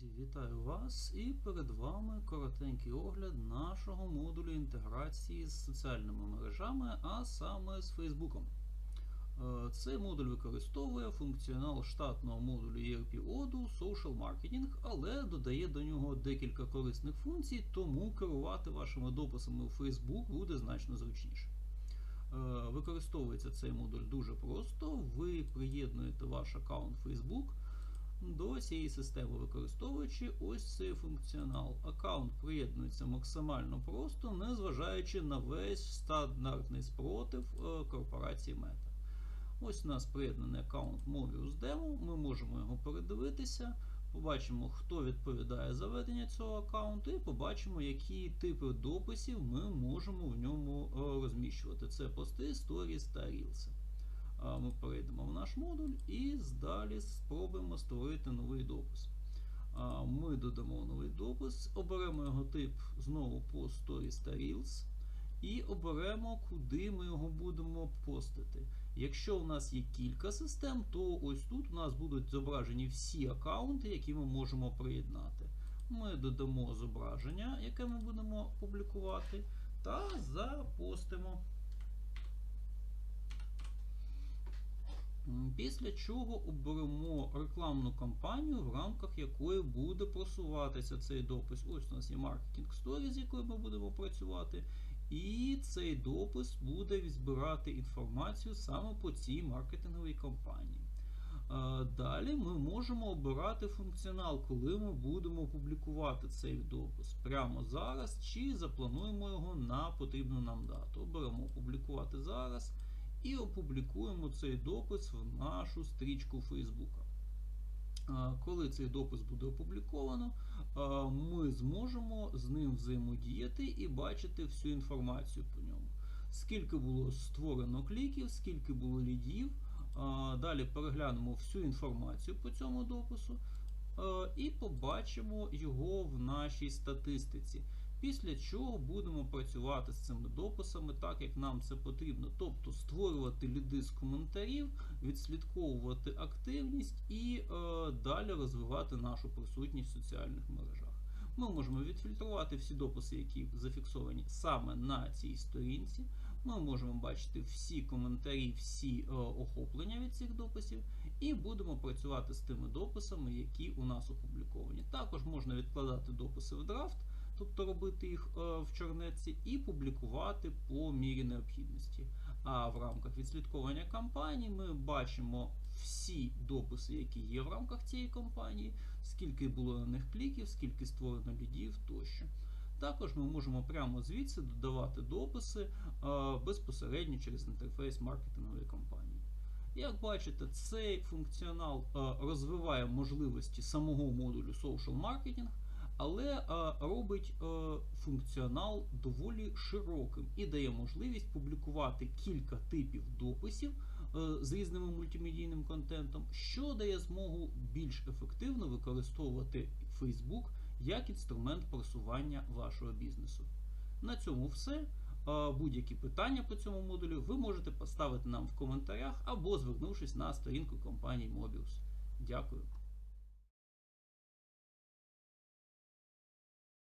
Друзі, вітаю вас! І перед вами коротенький огляд нашого модулю інтеграції з соціальними мережами, а саме з Фейсбуком. Е, Цей модуль використовує функціонал штатного модулю ERP Odoo Social Marketing, але додає до нього декілька корисних функцій, тому керувати вашими дописами у Facebook буде значно зручніше. Е, Використовується цей модуль дуже просто. Ви приєднуєте ваш аккаунт Facebook до цієї системи, використовуючи ось цей функціонал. Аккаунт приєднується максимально просто, незважаючи на весь стандартний спротив е, корпорації Meta. Ось у нас приєднаний аккаунт Mobius Demo, ми можемо його передивитися. Побачимо, хто відповідає за ведення цього аккаунту, і побачимо, які типи дописів ми можемо в ньому е, розміщувати. Це пости, сторіс та рілси. Ми перейдемо в наш модуль і далі спробуємо створити новий допис. Ми додамо новий допис, оберемо його тип знову по Stories та Reels. І оберемо, куди ми його будемо постити. Якщо у нас є кілька систем, то ось тут у нас будуть зображені всі аккаунти, які ми можемо приєднати. Ми додамо зображення, яке ми будемо публікувати, та запостимо. Після чого оберемо рекламну кампанію, в рамках якої буде просуватися цей допис. Ось у нас є маркетинг сторі, з якою ми будемо працювати. І цей допис буде збирати інформацію саме по цій маркетинговій кампанії. Далі ми можемо обирати функціонал, коли ми будемо публікувати цей допис прямо зараз, чи заплануємо його на потрібну нам дату. Оберемо опублікувати зараз і опублікуємо цей допис в нашу стрічку Фейсбука. Коли цей допис буде опубліковано, ми зможемо з ним взаємодіяти і бачити всю інформацію по ньому. Скільки було створено кліків, скільки було лідів. Далі переглянемо всю інформацію по цьому допису і побачимо його в нашій статистиці. Після чого будемо працювати з цими дописами так, як нам це потрібно. Тобто створювати ліди з коментарів, відслідковувати активність і е, далі розвивати нашу присутність в соціальних мережах. Ми можемо відфільтрувати всі дописи, які зафіксовані саме на цій сторінці. Ми можемо бачити всі коментарі, всі е, охоплення від цих дописів, і будемо працювати з тими дописами, які у нас опубліковані. Також можна відкладати дописи в драфт, тобто робити їх е, в чорнетці, і публікувати по мірі необхідності. А в рамках відслідковування кампанії ми бачимо всі дописи, які є в рамках цієї кампанії, скільки було на них кліків, скільки створено лідів тощо. Також ми можемо прямо звідси додавати дописи е, безпосередньо через інтерфейс маркетингової кампанії. Як бачите, цей функціонал е, розвиває можливості самого модулю Social Marketing, але е, робить е, функціонал доволі широким і дає можливість публікувати кілька типів дописів е, з різним мультимедійним контентом, що дає змогу більш ефективно використовувати Facebook як інструмент просування вашого бізнесу. На цьому все. Будь-які питання по цьому модулю ви можете поставити нам в коментарях або звернувшись на сторінку компанії Mobius. Дякую.